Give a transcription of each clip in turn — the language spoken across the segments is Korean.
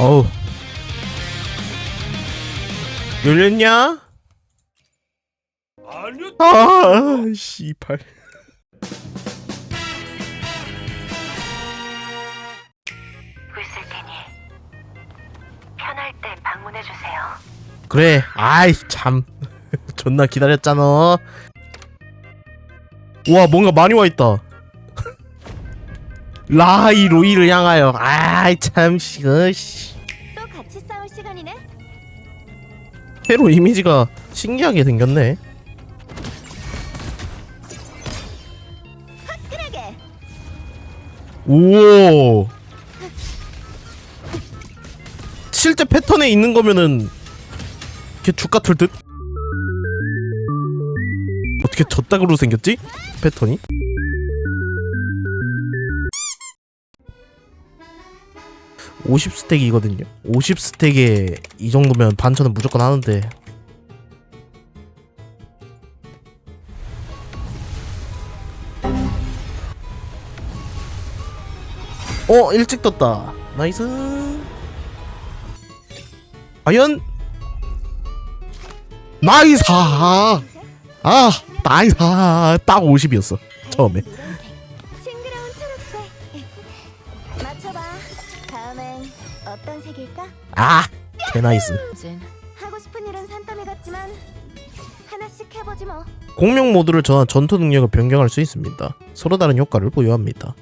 어우. 열렸냐? 아 씨발 있을 테니 편할 때 방문해 주세요. 그래. 아이 참. 존나 기다렸잖아. 와 뭔가 많이 와 있다. 라이 로이를 향하여. 아이 참 씨, 어, 씨. 또 같이 싸울 시간이네. 새로 이미지가 신기하게 생겼네. 화끈하게. 오 실제 패턴에 있는 거면은 걔 죽같을 듯? 어떻게 저따구로 생겼지? 패턴이 50 스택이거든요. 50 스택에 이 정도면 반천은 무조건 하는데. 어 일찍 떴다. 나이스. 과연? 나이스! 아 나이스! 딱 50이었어 처음에 다음엔 어떤 색일까? 아 개나이스 하고 싶은 일은 산더미 같지만 하나씩 해보지 뭐. 공룡 모드를 전환 전투 능력을 변경할 수 있습니다 서로 다른 효과를 보유합니다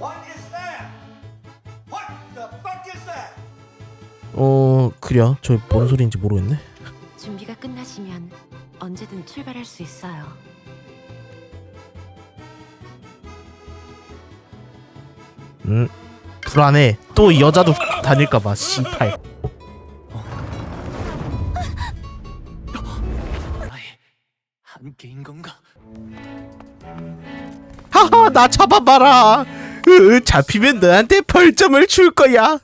What is that? What the fuck is that? 어 그래 저뭔 소리인지 모르겠네 준비가 끝나시면 언제든 출발할 수 있어요. 음 불안해. 또 여자도 다닐까봐 씨팔. 한계인 건가? 하하 나 잡아봐라. 으, 잡히면 너한테 벌점을 줄 거야.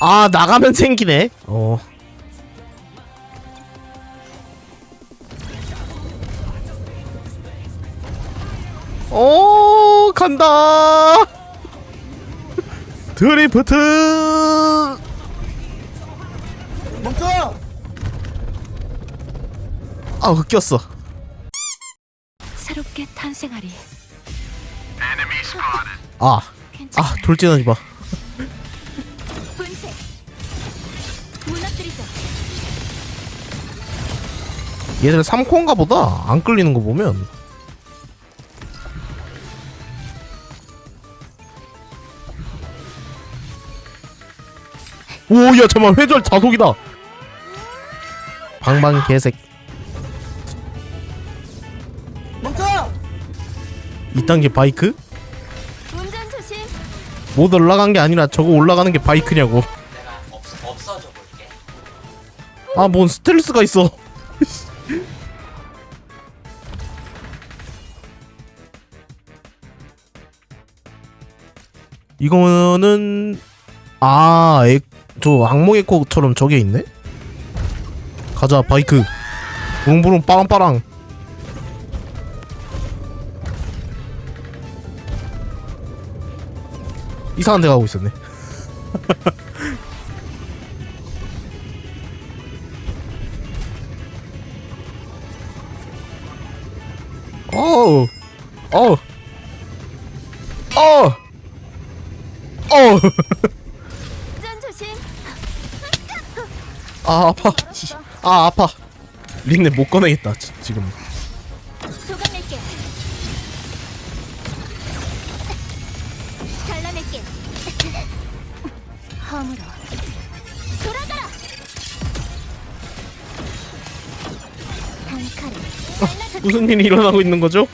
아 나가면 생기네. 어. 오, 간다 드리프트 멈춰! 아 웃겼어 새롭게 탄생하리. 아. 아 돌진하지 마. 얘들 3코인가 보다 안 끌리는 거 보면 오야 잠깐만 회절 자속이다 방방 개색 멈춰! 2단계 바이크? 운전 조심. 못 올라간 게 아니라 저거 올라가는 게 바이크냐고 내가 없, 없어져 볼게. 아 뭔 스텔스가 있어 이거는 아 저 악몽의 코처럼 저게 있네? 가자 바이크. 부릉부릉 빠랑빠랑. 이상한 데 가고 있었네. 어우 어우. 어우. 어우 아 아파 씨. 아 아파 린네 못 꺼내겠다 지, 지금 조각낼게. 잘라낼게. 허물어. 돌아가라. 단칼에. 무슨 일이 일어나고 있는 거죠?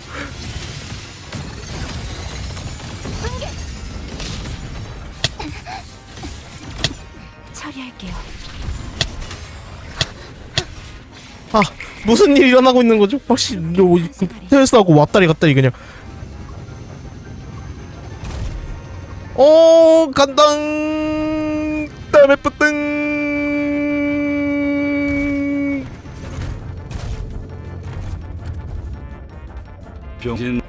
아 무슨 일이 일어나고 있는 거죠? 혹시 뭐 스텔스하고 왔다리 갔다리 그냥. 어 간당. 따레뿌ตึ 병신.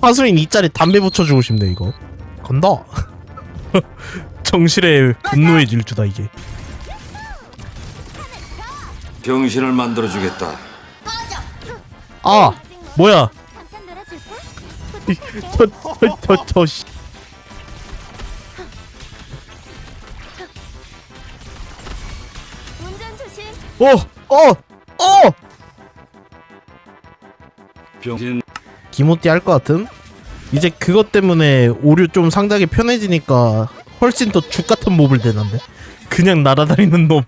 하수인 이 자리 담배 붙여주고 싶네 이거. 간다 정실의 분노의 질주다 이게 병신을 만들어 주겠다. 아 뭐야 잠깐 놀아줄까? 저저저저 씨. 어! 어! 어! 병신 기모띠 할 것 같음? 이제 그것 때문에 오류 좀 상당히 편해지니까 훨씬 더 죽같은 몹을 대는데? 그냥 날아다니는 놈